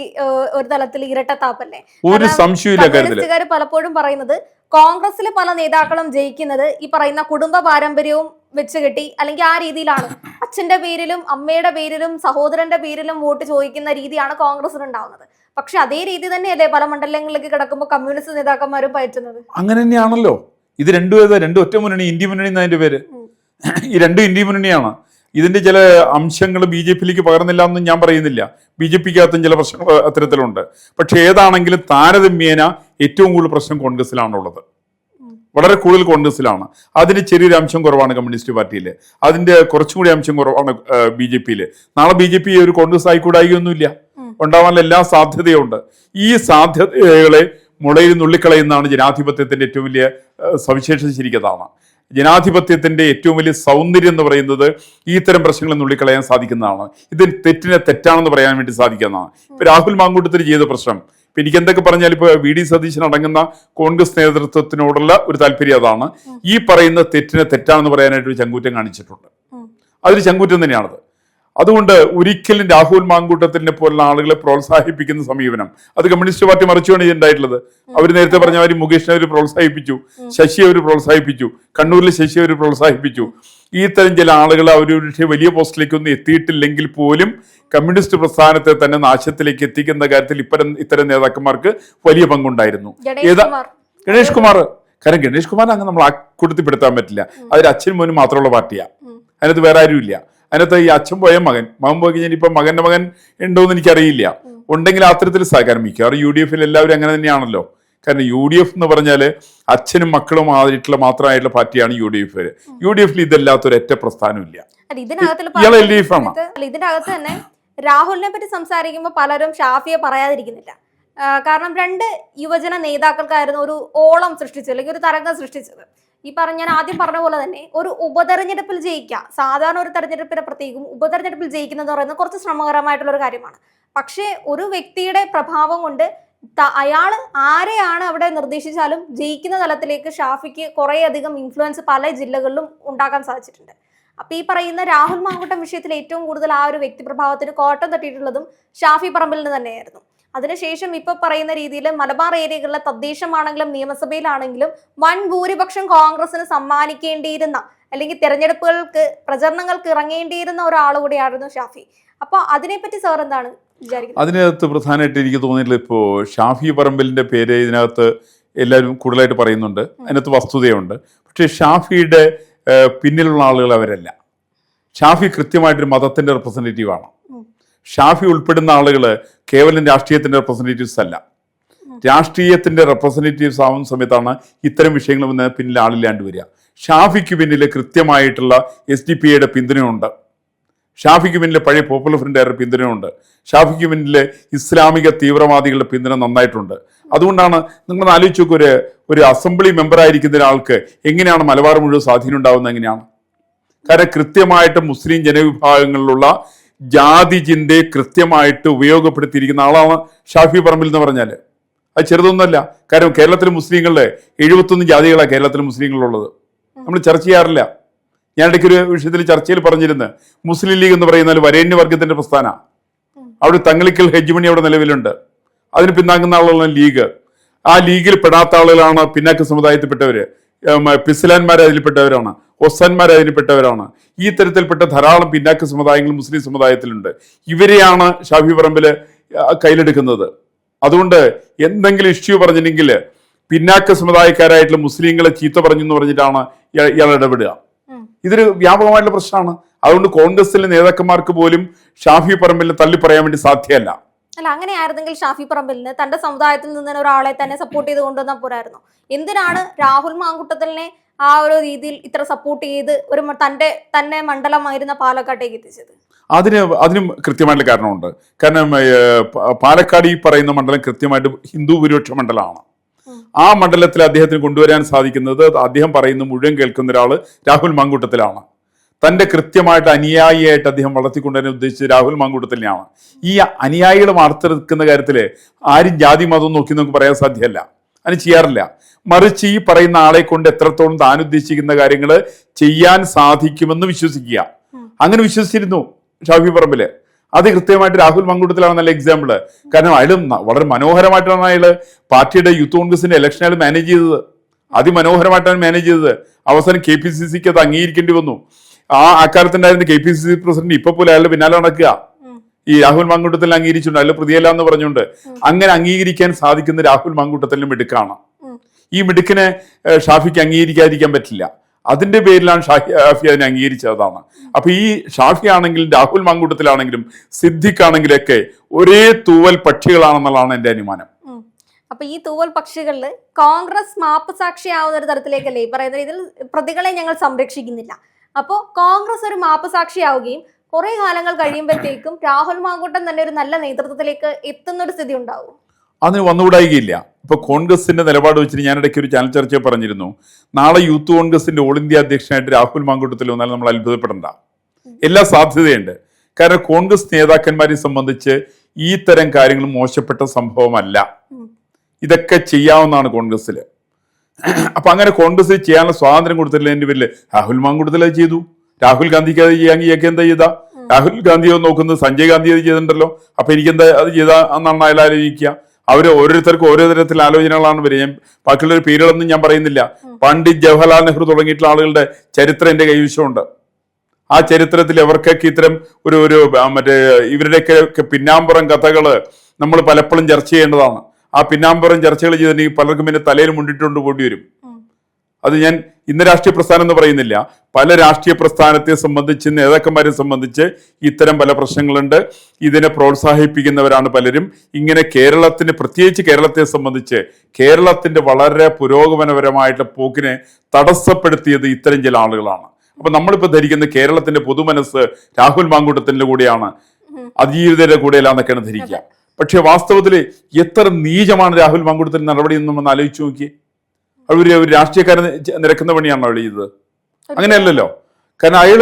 ഒരു തലത്തിൽ ഇരട്ടത്താപ്പല്ലേ? ഒരു സംശയമില്ല കാര്യത്തിൽ. പലപ്പോഴും പറയുന്നത് കോൺഗ്രസിലെ പല നേതാക്കളും ജയിക്കുന്നത് ഈ പറയുന്ന കുടുംബ പാരമ്പര്യവും വെച്ച് കെട്ടി അല്ലെങ്കിൽ ആ രീതിയിലാണ്. അച്ഛന്റെ പേരിലും അമ്മയുടെ പേരിലും സഹോദരന്റെ പേരിലും വോട്ട് ചോദിക്കുന്ന രീതിയാണ് കോൺഗ്രസിന് ഉണ്ടാവുന്നത് പക്ഷെ അതേ രീതി തന്നെയല്ലേ പല മണ്ഡലങ്ങളിലേക്ക് കിടക്കുമ്പോൾ കമ്മ്യൂണിസ്റ്റ് നേതാക്കന്മാരും പയറ്റുന്നത്? അങ്ങനെ തന്നെയാണല്ലോ. ഇത് രണ്ടും രണ്ടു ഒറ്റ മുന്നണി ഇന്ത്യ മുന്നണി എന്നതിന്റെ പേര്? ഈ രണ്ടും ഇന്ത്യ മുന്നണിയാണ്. ഇതിന്റെ ചില അംശങ്ങൾ ബി ജെ പിയിലേക്ക് പകർന്നില്ല എന്നും ഞാൻ പറയുന്നില്ല. ബി ജെ പിക്കകത്തും ചില പ്രശ്നങ്ങൾ അത്തരത്തിലുണ്ട്. പക്ഷെ ഏതാണെങ്കിലും താരതമ്യേന ഏറ്റവും കൂടുതൽ പ്രശ്നം കോൺഗ്രസിലാണുള്ളത്. വളരെ കൂടുതൽ കോൺഗ്രസിലാണ് അതിന് ചെറിയൊരു അംശം കുറവാണ് കമ്മ്യൂണിസ്റ്റ് പാർട്ടിയിൽ അതിന്റെ കുറച്ചും കൂടി അംശം കുറവാണ് ബി ജെ പിയിൽ നാളെ ബി ജെ പി ഒരു കോൺഗ്രസ് ആയിക്കൂടായികയൊന്നുമില്ല ഉം. ഉണ്ടാവാനുള്ള എല്ലാ സാധ്യതയുണ്ട്. ഈ സാധ്യതകളെ മുളയിൽ നുള്ളിക്കളയുന്നതാണ് ജനാധിപത്യത്തിന്റെ ഏറ്റവും വലിയ ശരിക്കതാണ്. ജനാധിപത്യത്തിന്റെ ഏറ്റവും വലിയ സൗന്ദര്യം എന്ന് പറയുന്നത് ഈ തരം പ്രശ്നങ്ങൾ നുള്ളിക്കളയാൻ സാധിക്കുന്നതാണ്. ഇത് തെറ്റിനെ തെറ്റാണെന്ന് പറയാൻ വേണ്ടി സാധിക്കുന്നതാണ്. ഇപ്പൊ രാഹുൽ മാങ്കൂട്ടത്തിൽ ചെയ്ത പ്രശ്നം ഇപ്പൊ എനിക്ക് എന്തൊക്കെ പറഞ്ഞാൽ ഇപ്പൊ വി ഡി സതീശൻ അടങ്ങുന്ന കോൺഗ്രസ് നേതൃത്വത്തിനോടുള്ള ഒരു താല്പര്യം അതാണ്. ഈ പറയുന്ന തെറ്റിനെ തെറ്റാണെന്ന് പറയാനായിട്ട് ഒരു ചങ്കൂറ്റം കാണിച്ചിട്ടുണ്ട്. അതൊരു ചങ്കൂറ്റം തന്നെയാണത്. അതുകൊണ്ട് ഒരിക്കലും രാഹുൽ മാങ്കൂട്ടത്തിനെ പോലുള്ള ആളുകളെ പ്രോത്സാഹിപ്പിക്കുന്ന സമീപനം. അത് കമ്മ്യൂണിസ്റ്റ് പാർട്ടി മറിച്ചുമാണ് ഉണ്ടായിട്ടുള്ളത് അവർ നേരത്തെ പറഞ്ഞ മാതിരി മുകേഷിനെ അവർ പ്രോത്സാഹിപ്പിച്ചു. ശശി അവർ പ്രോത്സാഹിപ്പിച്ചു. കണ്ണൂരിലെ ശശി അവർ പ്രോത്സാഹിപ്പിച്ചു. ഈ തരം ചില ആളുകൾ അവർ പക്ഷേ വലിയ പോസ്റ്റിലേക്കൊന്നും എത്തിയിട്ടില്ലെങ്കിൽ പോലും കമ്മ്യൂണിസ്റ്റ് പ്രസ്ഥാനത്തെ തന്നെ നാശത്തിലേക്ക് എത്തിക്കുന്ന കാര്യത്തിൽ ഇത്തരം ഇത്തരം നേതാക്കന്മാർക്ക് വലിയ പങ്കുണ്ടായിരുന്നു. ഏതാ ഗണേഷ് കുമാർ. കാരണം ഗണേഷ് കുമാർ അങ്ങ് നമ്മൾ കൂട്ടത്തിൽപ്പെടുത്താൻ പറ്റില്ല. അതൊരു അച്ഛനും മോനും മാത്രമുള്ള പാർട്ടിയാണ്. അതിനകത്ത് വേറെ ആരും ഇല്ല അതിനകത്ത് ഈ അച്ഛൻ പോയ മകൻ മകൻ പോയി കഴിഞ്ഞാൽ ഇപ്പൊ മകന്റെ മകൻ ഉണ്ടോന്ന് എനിക്കറിയില്ല. ഉണ്ടെങ്കിൽ അത്തരത്തിൽ സഹകരണം മിക്കവാറും. യു ഡി എഫിൽ എല്ലാവരും അങ്ങനെ തന്നെയാണല്ലോ. കാരണം യു ഡി എഫ് എന്ന് പറഞ്ഞാൽ അച്ഛനും മക്കളും ആയിട്ടുള്ള മാത്രമായിട്ടുള്ള പാർട്ടിയാണ് U D F U D എഫിൽ ഇതല്ലാത്തൊരു ഒറ്റ പ്രസ്ഥാനമില്ല ആണോ? ഇതിനകത്ത് തന്നെ രാഹുലിനെ പറ്റി സംസാരിക്കുമ്പോൾ പലരും ഷാഫിയെ പറയാതിരിക്കുന്നില്ല. കാരണം രണ്ട് യുവജന നേതാക്കൾക്കായിരുന്നു ഒരു ഓളം സൃഷ്ടിച്ചത് അല്ലെങ്കിൽ ഒരു തരംഗം സൃഷ്ടിച്ചത്. ഈ പറഞ്ഞ ഞാൻ ആദ്യം പറഞ്ഞ പോലെ തന്നെ ഒരു ഉപതെരഞ്ഞെടുപ്പിൽ ജയിക്കുക സാധാരണ ഒരു തെരഞ്ഞെടുപ്പിനെ പ്രത്യേകം ഉപതെരഞ്ഞെടുപ്പിൽ ജയിക്കുന്നത് പറയുന്നത് കുറച്ച് ശ്രമകരമായിട്ടുള്ള ഒരു കാര്യമാണ്. പക്ഷേ ഒരു വ്യക്തിയുടെ പ്രഭാവം കൊണ്ട് അയാൾ ആരെയാണ് അവിടെ നിർദ്ദേശിച്ചാലും ജയിക്കുന്ന തലത്തിലേക്ക് ഷാഫിക്ക് കുറേയധികം ഇൻഫ്ലുവൻസ് പല ജില്ലകളിലും ഉണ്ടാക്കാൻ സാധിച്ചിട്ടുണ്ട്. അപ്പൊ ഈ പറയുന്ന രാഹുൽ മാങ്കുട്ടം വിഷയത്തിൽ ഏറ്റവും കൂടുതൽ ആ ഒരു വ്യക്തിപ്രഭാവത്തിന് കോട്ടം തട്ടിയിട്ടുള്ളതും ഷാഫി പറമ്പിലിന് തന്നെയായിരുന്നു. അതിനുശേഷം ഇപ്പൊ പറയുന്ന രീതിയിൽ മലബാർ ഏരിയകളിലെ തദ്ദേശമാണെങ്കിലും നിയമസഭയിലാണെങ്കിലും വൻ ഭൂരിപക്ഷം കോൺഗ്രസിന് സമ്മാനിക്കേണ്ടിയിരുന്ന അല്ലെങ്കിൽ തെരഞ്ഞെടുപ്പുകൾക്ക് പ്രചരണങ്ങൾക്ക് ഇറങ്ങേണ്ടിയിരുന്ന ഒരാൾ കൂടിയായിരുന്നു ഷാഫി. അപ്പൊ അതിനെപ്പറ്റി സാർ എന്താണ് വിചാരിക്കുന്നത്? അതിനകത്ത് പ്രധാനമായിട്ട് എനിക്ക് തോന്നിയിട്ടില്ല ഇപ്പോ ഷാഫി പറമ്പലിന്റെ പേര് ഇതിനകത്ത് എല്ലാവരും കൂടുതലായിട്ട് പറയുന്നുണ്ട്. അതിനകത്ത് വസ്തുതയുണ്ട്. പക്ഷേ ഷാഫിയുടെ പിന്നിലുള്ള ആളുകൾ അവരല്ല. ഷാഫി കൃത്യമായിട്ടൊരു മതത്തിന്റെ റെപ്രസെന്റേറ്റീവ് ആണ്. ഷാഫി ഉൾപ്പെടുന്ന ആളുകൾ കേവലം രാഷ്ട്രീയത്തിന്റെ റെപ്രസെന്റേറ്റീവ്സ് അല്ല. രാഷ്ട്രീയത്തിന്റെ റെപ്രസെന്റേറ്റീവ്സ് ആവുന്ന സമയത്താണ് ഇത്തരം വിഷയങ്ങൾ വന്ന് പിന്നിൽ ആളില്ലാണ്ട് വരിക. ഷാഫിക്ക് പിന്നിൽ കൃത്യമായിട്ടുള്ള എസ് ഡി പി ഐയുടെ പിന്തുണയുണ്ട്. ഷാഫിക്ക് പിന്നിലെ പഴയ പോപ്പുലർ ഫ്രണ്ടുകാരുടെ പിന്തുണയുണ്ട്. ഷാഫിക്ക് പിന്നിലെ ഇസ്ലാമിക തീവ്രവാദികളുടെ പിന്തുണ നന്നായിട്ടുണ്ട്. അതുകൊണ്ടാണ് നിങ്ങൾ ആലോചിച്ച് നോക്കുക ഒരു ഒരു അസംബ്ലി മെമ്പറായിരിക്കുന്ന ഒരാൾക്ക് എങ്ങനെയാണ് മലബാർ മുഴുവൻ സ്വാധീനം ഉണ്ടാവുന്നത് എങ്ങനെയാണ്? കാരണം കൃത്യമായിട്ട് മുസ്ലിം ജനവിഭാഗങ്ങളിലുള്ള ജാതി ചിന്തയെ കൃത്യമായിട്ട് ഉപയോഗപ്പെടുത്തിയിരിക്കുന്ന ആളാണ് ഷാഫി പറമ്പിൽ എന്ന് പറഞ്ഞാൽ അത് ചെറുതൊന്നുമല്ല. കാരണം കേരളത്തിലെ മുസ്ലിങ്ങളുടെ എഴുപത്തൊന്ന് ജാതികളാണ് കേരളത്തിലെ മുസ്ലിങ്ങളുള്ളത്. നമ്മൾ ചർച്ച ചെയ്യാറില്ല. ഞാൻ ഇടയ്ക്ക് ഒരു വിഷയത്തിൽ ചർച്ചയിൽ പറഞ്ഞിരുന്നു. മുസ്ലിം ലീഗ് എന്ന് പറയുന്ന വരേണ്യ വർഗത്തിന്റെ പ്രസ്ഥാന. അവിടെ തങ്ങളിക്കൽ ഹെജ്മണി അവിടെ നിലവിലുണ്ട്. അതിന് പിന്നാക്കുന്ന ആളുകളാണ് ലീഗ്. ആ ലീഗിൽ പെടാത്ത ആളുകളാണ് പിന്നാക്ക സമുദായത്തിൽപ്പെട്ടവര്. പിസ്ലാന്മാർ അതിൽപ്പെട്ടവരാണ് ഒസാന്മാർ അതിൽപ്പെട്ടവരാണ്. ഈ തരത്തിൽപ്പെട്ട ധാരാളം പിന്നാക്ക സമുദായങ്ങൾ മുസ്ലിം സമുദായത്തിലുണ്ട്. ഇവരെയാണ് ഷാഫി പറമ്പിൽ കയ്യിലെടുക്കുന്നത്. അതുകൊണ്ട് എന്തെങ്കിലും ഇഷ്യൂ പറഞ്ഞിട്ടുണ്ടെങ്കിൽ പിന്നാക്ക സമുദായക്കാരായിട്ടുള്ള മുസ്ലിങ്ങളെ ചീത്ത പറഞ്ഞു എന്ന് പറഞ്ഞിട്ടാണ് ഇയാൾ ഇയാൾ ഇടപെടുക. ഇതൊരു വ്യാപകമായിട്ടുള്ള പ്രശ്നമാണ്. അതുകൊണ്ട് കോൺഗ്രസിലെ നേതാക്കന്മാർക്ക് പോലും ഷാഫി പറമ്പിലിനെ തള്ളി പറയാൻ വേണ്ടി സാധ്യമല്ല അല്ല അങ്ങനെ ആയിരുന്നെങ്കിൽ ഷാഫി പറമ്പലിന് തന്റെ സമുദായത്തിൽ നിന്ന് ഒരാളെ തന്നെ സപ്പോർട്ട് ചെയ്ത് കൊണ്ടുവന്നാൽ പോരായിരുന്നു. എന്തിനാണ് രാഹുൽ മാങ്കുട്ടത്തലിനെ ആ ഒരു രീതിയിൽ ഇത്ര സപ്പോർട്ട് ചെയ്ത് ഒരു തന്റെ തന്നെ മണ്ഡലമായിരുന്ന പാലക്കാട്ടേക്ക് എത്തിച്ചത്? അതിന് അതിനും കൃത്യമായിട്ടുള്ള കാരണമുണ്ട്. കാരണം പാലക്കാട് ഈ പറയുന്ന മണ്ഡലം കൃത്യമായിട്ട് ഹിന്ദു ഭൂരിപക്ഷ മണ്ഡലമാണ്. ആ മണ്ഡലത്തിൽ അദ്ദേഹത്തിന് കൊണ്ടുവരാൻ സാധിക്കുന്നത് അദ്ദേഹം പറയുന്ന മുഴുവൻ കേൾക്കുന്ന ഒരാൾ രാഹുൽ മാങ്കൂട്ടത്തിലാണ്. തന്റെ കൃത്യമായിട്ട് അനുയായിയായിട്ട് അദ്ദേഹം വളർത്തിക്കൊണ്ടുവരാൻ ഉദ്ദേശിച്ചത് രാഹുൽ മാങ്കൂട്ടത്തിനെയാണ് ഈ അനുയായികൾ വാർത്തെടുക്കുന്ന കാര്യത്തിൽ ആരും ജാതി മതം നോക്കി നമുക്ക് പറയാൻ സാധ്യമല്ല അതിന് ചെയ്യാറില്ല. മറിച്ച് ഈ പറയുന്ന ആളെ കൊണ്ട് എത്രത്തോളം താൻ ഉദ്ദേശിക്കുന്ന കാര്യങ്ങൾ ചെയ്യാൻ സാധിക്കുമെന്ന് വിശ്വസിക്കുക. അങ്ങനെ വിശ്വസിച്ചിരുന്നു ഷാഫി പറമ്പിൽ. അത് കൃത്യമായിട്ട് രാഹുൽ മങ്കൂട്ടത്തിലാണ് നല്ല എക്സാമ്പിൾ കാരണം അയാൾ വളരെ മനോഹരമായിട്ടാണ് അയാൾ പാർട്ടിയുടെ യൂത്ത് കോൺഗ്രസിന്റെ ഇലക്ഷൻ അയാൾ മാനേജ് ചെയ്തത്. അതിമനോഹരമായിട്ടാണ് മാനേജ് ചെയ്തത്. അവസാനം കെ പി സി സിക്ക് അത് അംഗീകരിക്കേണ്ടി വന്നു. ആ അക്കാലത്തുണ്ടായിരുന്ന K P C C president ഇപ്പൊ പോലും അയാളുടെ പിന്നാലെ നടക്കുക. ഈ രാഹുൽ മാങ്കൂട്ടത്തിൽ അംഗീകരിച്ചിട്ടുണ്ട്. അയാൾ പ്രതിയല്ല എന്ന് പറഞ്ഞുകൊണ്ട് അങ്ങനെ അംഗീകരിക്കാൻ സാധിക്കുന്ന രാഹുൽ മാങ്കൂട്ടത്തിലും മിടുക്കാണ്. ഈ മിടുക്കിനെ ഷാഫിക്ക് അംഗീകരിക്കാതിരിക്കാൻ പറ്റില്ല. അതിന്റെ പേരിലാണ് ഷാഫി ഷാഫി അതിനെ അംഗീകരിച്ചതാണ്. അപ്പൊ ഈ ഷാഫി ആണെങ്കിലും രാഹുൽ മാങ്കൂട്ടത്തിലാണെങ്കിലും സിദ്ദിഖാണെങ്കിലൊക്കെ ഒരേ തൂവൽ പക്ഷികളാണെന്നുള്ളതാണ് എന്റെ അനുമാനം. അപ്പൊ ഈ തൂവൽ പക്ഷികളിൽ കോൺഗ്രസ് മാപ്പ് സാക്ഷിയാവുന്ന ഒരു തരത്തിലേക്കല്ലേ ഈ പറയുന്ന ഇതിൽ പ്രതികളെ ഞങ്ങൾ സംരക്ഷിക്കുന്നില്ല. അപ്പോ കോൺഗ്രസ് ഒരു മാപ്പ് സാക്ഷിയാവുകയും കുറെ കാലങ്ങൾ കഴിയുമ്പോഴത്തേക്കും രാഹുൽ മാങ്കൂട്ടം തന്നെ ഒരു നല്ല നേതൃത്വത്തിലേക്ക് എത്തുന്ന ഒരു സ്ഥിതി ഉണ്ടാവും. അതിന് വന്നുകൂടായികയില്ല. ഇപ്പൊ കോൺഗ്രസിന്റെ നിലപാട് വെച്ചിട്ട് ഞാൻ ഇടയ്ക്ക് ഒരു ചാനൽ ചർച്ച പറഞ്ഞിരുന്നു. നാളെ യൂത്ത് കോൺഗ്രസിന്റെ ഓൾ ഇന്ത്യ അധ്യക്ഷനായിട്ട് രാഹുൽ മാങ്കൂട്ടത്തിൽ വന്നാൽ നമ്മൾ അത്ഭുതപ്പെടണ്ട. എല്ലാ സാധ്യതയുണ്ട്. കാരണം കോൺഗ്രസ് നേതാക്കന്മാരെ സംബന്ധിച്ച് ഈ തരം കാര്യങ്ങൾ മോശപ്പെട്ട സംഭവമല്ല. ഇതൊക്കെ ചെയ്യാവുന്നതാണ് കോൺഗ്രസ്സിൽ അപ്പൊ അങ്ങനെ കോൺഗ്രസ് ചെയ്യാനുള്ള സ്വാതന്ത്ര്യം കൊടുത്തില്ലതിന്റെ പേരിൽ രാഹുൽ മാങ്കൂട്ടത്തിൽ അത് ചെയ്തു. രാഹുൽ ഗാന്ധിക്ക് അത് ചെയ്യാൻ ഇയാൾക്ക് എന്താ ചെയ്താ? രാഹുൽ ഗാന്ധിയോ നോക്കുന്നത് സഞ്ജയ് ഗാന്ധി അത് ചെയ്തിട്ടുണ്ടല്ലോ. അപ്പൊ എനിക്കെന്താ അത് ചെയ്താ എന്നാണ് അയാൾ ആലോചിക്കുക. അവർ ഓരോരുത്തർക്കും ഓരോ തരത്തിൽ ആലോചനകളാണ് വരിക. ഞാൻ ബാക്കിയുള്ളൊരു പേരുകളൊന്നും ഞാൻ പറയുന്നില്ല. പണ്ഡിറ്റ് ജവഹർലാൽ നെഹ്റു തുടങ്ങിയിട്ടുള്ള ആളുകളുടെ ചരിത്രം എന്റെ കൈവശമുണ്ട് ആ ചരിത്രത്തിൽ എവർക്കൊക്കെ ഇത്തരം ഒരു ഒരു മറ്റേ ഇവരുടെയൊക്കെ പിന്നാമ്പുറം കഥകൾ നമ്മൾ പലപ്പോഴും ചർച്ച ചെയ്യേണ്ടതാണ്. ആ പിന്നാമ്പുറം ചർച്ചകൾ ചെയ്തിട്ടുണ്ടെങ്കിൽ പലർക്കും പിന്നെ തലയിൽ മുണ്ടിട്ടുകൊണ്ട് പോണ്ടി വരും. അത് ഞാൻ ഇന്ന് രാഷ്ട്രീയ പ്രസ്ഥാനം എന്ന് പറയുന്നില്ല. പല രാഷ്ട്രീയ പ്രസ്ഥാനത്തെ സംബന്ധിച്ച് നേതാക്കന്മാരെ സംബന്ധിച്ച് ഇത്തരം പല പ്രശ്നങ്ങളുണ്ട്. ഇതിനെ പ്രോത്സാഹിപ്പിക്കുന്നവരാണ് പലരും. ഇങ്ങനെ കേരളത്തിന് പ്രത്യേകിച്ച് കേരളത്തെ സംബന്ധിച്ച് കേരളത്തിന്റെ വളരെ പുരോഗമനപരമായിട്ടുള്ള പോക്കിനെ തടസ്സപ്പെടുത്തിയത് ഇത്തരം ചില ആളുകളാണ്. അപ്പൊ നമ്മളിപ്പോ ധരിക്കുന്ന കേരളത്തിന്റെ പൊതുമനസ് രാഹുൽ മാങ്കൂട്ടത്തിന്റെ കൂടെയാണ്. അതിജീവിതരുടെ കൂടെയല്ലാന്നൊക്കെയാണ് ധരിക്കുക. പക്ഷെ വാസ്തവത്തിൽ എത്ര നീചമാണ് രാഹുൽ മാങ്കൂട്ടത്തിൽ നടപടി എന്ന് നമ്മൾ ആലോചിച്ച് നോക്കിയേ. അവർ ഒരു രാഷ്ട്രീയക്കാരൻ നിരക്കുന്ന പണിയാണോ അവൾ ചെയ്തത്? അങ്ങനെയല്ലല്ലോ. കാരണം അയാൾ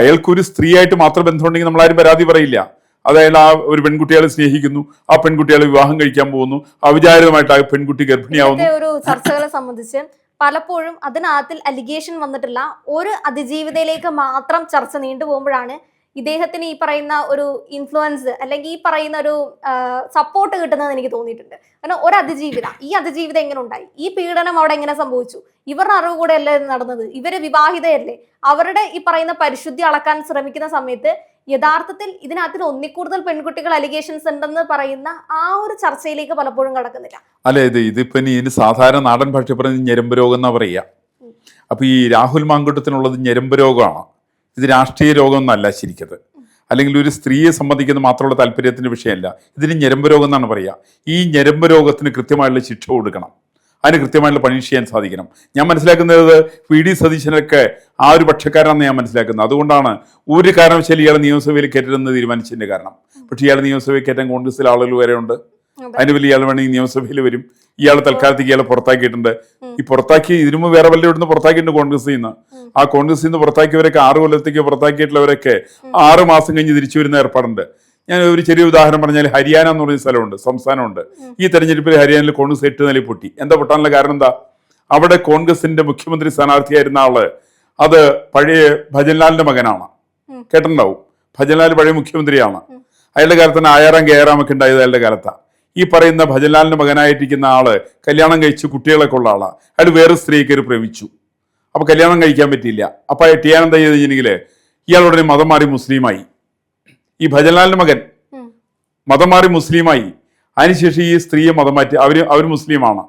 അയാൾക്കൊരു സ്ത്രീയായിട്ട് മാത്രം ബന്ധമുണ്ടെങ്കിൽ നമ്മൾ ആരും പരാതി പറയില്ല. അതായത് ആ ഒരു പെൺകുട്ടികളെ സ്നേഹിക്കുന്നു ആ പെൺകുട്ടികളെ വിവാഹം കഴിക്കാൻ പോകുന്നു അവിചാരിതമായിട്ട് ആ പെൺകുട്ടി ഗർഭിണിയാവുന്നു. ഒരു ചർച്ചകളെ സംബന്ധിച്ച് പലപ്പോഴും അതിനകത്തിൽ അലിഗേഷൻ വന്നിട്ടില്ല. ഒരു അതിജീവിതയിലേക്ക് മാത്രം ചർച്ച നീണ്ടുപോകുമ്പോഴാണ് ഇദ്ദേഹത്തിന് ഈ പറയുന്ന ഒരു ഇൻഫ്ലുവൻസ് അല്ലെങ്കിൽ ഈ പറയുന്ന ഒരു സപ്പോർട്ട് കിട്ടുന്നത് എനിക്ക് തോന്നിയിട്ടുണ്ട്. കാരണം ഒരു അതിജീവിത ഈ അതിജീവിതം എങ്ങനെ ഉണ്ടായി? ഈ പീഡനം അവിടെ എങ്ങനെ സംഭവിച്ചു? ഇവരുടെ അറിവ് കൂടെ അല്ലേ നടന്നത്? ഇവർ വിവാഹിതയല്ലേ? അവരുടെ ഈ പറയുന്ന പരിശുദ്ധി അളക്കാൻ ശ്രമിക്കുന്ന സമയത്ത് യഥാർത്ഥത്തിൽ ഇതിനകത്തിൽ ഒന്നിക്കൂടുതൽ പെൺകുട്ടികൾ അലിഗേഷൻസ് ഉണ്ടെന്ന് പറയുന്ന ആ ഒരു ചർച്ചയിലേക്ക് പലപ്പോഴും കടക്കുന്നില്ല. അല്ലെ ഇത് ഇതിപ്പോ ഇനി സാധാരണ നാടൻ ഭാഷ പറയുന്നത് ഞരമ്പ് രോഗം എന്നാ പറയുക. അപ്പൊ ഈ രാഹുൽ മാങ്കുട്ടത്തിനുള്ളത് ഞെരമ്പ് രോഗമാണ്? ഇത് രാഷ്ട്രീയ രോഗമൊന്നല്ല ശരിക്കത്. അല്ലെങ്കിൽ ഒരു സ്ത്രീയെ സംബന്ധിക്കുന്ന മാത്രമുള്ള താല്പര്യത്തിന്റെ വിഷയമല്ല. ഇതിന് ഞരമ്പ് രോഗം എന്നാണ് പറയുക. ഈ ഞരമ്പ് രോഗത്തിന് കൃത്യമായുള്ള ശിക്ഷ കൊടുക്കണം. അതിന് കൃത്യമായിട്ടുള്ള പണി ചെയ്യാൻ സാധിക്കണം. ഞാൻ മനസ്സിലാക്കുന്നത് വി ഡി സതീശനൊക്കെ ആ ഒരു പക്ഷക്കാരാണെന്ന് ഞാൻ മനസ്സിലാക്കുന്നത്. അതുകൊണ്ടാണ് ഒരു കാരണവശാലും ഇയാളെ നിയമസഭയിൽ കയറ്റരുതെന്ന് തീരുമാനിച്ചതിന്റെ കാരണം. പക്ഷേ ഇയാൾ നിയമസഭയിൽ കയറ്റാൻ കോൺഗ്രസിലെ ആളുകൾ വരെ ഉണ്ട് അതെ. അതിന് വലിയ ഇയാൾ വേണമെങ്കിൽ നിയമസഭയിൽ വരും. ഇയാൾ തൽക്കാലത്തേക്ക് ഇയാളെ പുറത്താക്കിയിട്ടുണ്ട്. ഈ പുറത്താക്കി ഇതിനു മുമ്പ് വേറെ വല്ലയിടുന്ന് പുറത്താക്കിയിട്ടുണ്ട് കോൺഗ്രസ് നിന്ന്. ആ കോൺഗ്രസ് നിന്ന് പുറത്താക്കിയവരൊക്കെ ആറ് കൊല്ലത്തേക്ക് പുറത്താക്കിയിട്ടുള്ളവരൊക്കെ ആറ് മാസം കഴിഞ്ഞ് തിരിച്ചു വരുന്ന ഏർപ്പാടുണ്ട്. ഞാൻ ഒരു ചെറിയ ഉദാഹരണം പറഞ്ഞാൽ ഹരിയാന എന്ന് പറയുന്ന സ്ഥലമുണ്ട് സംസ്ഥാനമുണ്ട്. ഈ തെരഞ്ഞെടുപ്പിൽ ഹരിയാനയിൽ കോൺഗ്രസ് എട്ട് നില പൊട്ടി. എന്താ പൊട്ടാനുള്ള കാരണം എന്താ? അവിടെ കോൺഗ്രസിന്റെ മുഖ്യമന്ത്രി സ്ഥാനാർത്ഥിയായിരുന്ന ആൾ അത് പഴയ ഭജൻലാലിന്റെ മകനാണ്. കേട്ടിട്ടുണ്ടാവും? ഭജൻലാൽ പഴയ മുഖ്യമന്ത്രിയാണ്. അയാളുടെ കാലത്ത് തന്നെ ആയാറാം കയറാം ഒക്കെ ഉണ്ടായത് അയാളുടെ കാലത്താണ്. ഈ പറയുന്ന ഭജൻലാലിന്റെ മകനായിട്ടിരിക്കുന്ന ആൾ കല്യാണം കഴിച്ച് കുട്ടികളൊക്കെ ഉള്ള ആളാണ് അയാൾ വേറെ സ്ത്രീയെ കയറി പ്രേമിച്ചു. അപ്പൊ കല്യാണം കഴിക്കാൻ പറ്റിയില്ല. അപ്പൊ ടിയാൻ ടി ചെയ്തെങ്കിൽ ഇയാൾ ഇയാളുടനെ മതം മാറി മുസ്ലിമായി. ഈ ഭജൻലാലിന്റെ മകൻ. മതം മാറി മുസ്ലിമായി. അതിനുശേഷം ഈ സ്ത്രീയെ മതം മാറ്റി. അവർ അവർ മുസ്ലിമാണ്.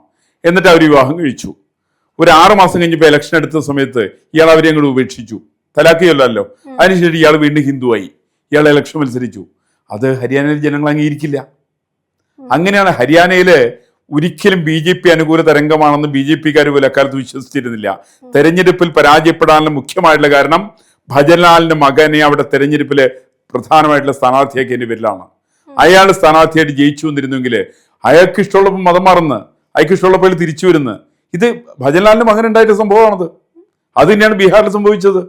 എന്നിട്ട് അവർ വിവാഹം കഴിച്ചു. ഒരു ആറ് മാസം കഴിഞ്ഞപ്പോൾ ഇലക്ഷൻ എടുത്ത സമയത്ത് ഇയാൾ അവരെ അങ്ങോട്ട് ഉപേക്ഷിച്ചു. തലാക്ക് ചൊല്ലല്ലോ അതിനുശേഷം ഇയാൾ വീണ്ടും ഹിന്ദുവായി. ഇയാൾ ഇലക്ഷൻ മത്സരിച്ചു. അത് ഹരിയാനയിലെ ജനങ്ങൾ അംഗീകരിക്കില്ല. അങ്ങനെയാണ് ഹരിയാനയിൽ ഒരിക്കലും ബി ജെ പി അനുകൂല തരംഗമാണെന്ന് ബി ജെ പിക്കാർ പോലും അക്കാലത്ത് വിശ്വസിച്ചിരുന്നില്ല. തെരഞ്ഞെടുപ്പിൽ പരാജയപ്പെടാനുള്ള മുഖ്യമായിട്ടുള്ള കാരണം ഭജൻലാലിന്റെ മകനെ അവിടെ തെരഞ്ഞെടുപ്പിൽ പ്രധാനമായിട്ടുള്ള സ്ഥാനാർത്ഥിയാക്കിയതിന്റെ പേരിലാണ്. അയാൾ സ്ഥാനാർത്ഥിയായിട്ട് ജയിച്ചു വന്നിരുന്നെങ്കിൽ അയാൾക്ക് ഇഷ്ടമുള്ളപ്പോൾ മതം മാറുന്നു അയാൾക്ക് ഇഷ്ടമുള്ളപ്പോൾ തിരിച്ചു വരുന്നു. ഇത് ഭജൻലാലിന്റെ മകൻ ഉണ്ടായിട്ട് സംഭവമാണത്. അത് തന്നെയാണ് ബീഹാറിൽ സംഭവിച്ചത്.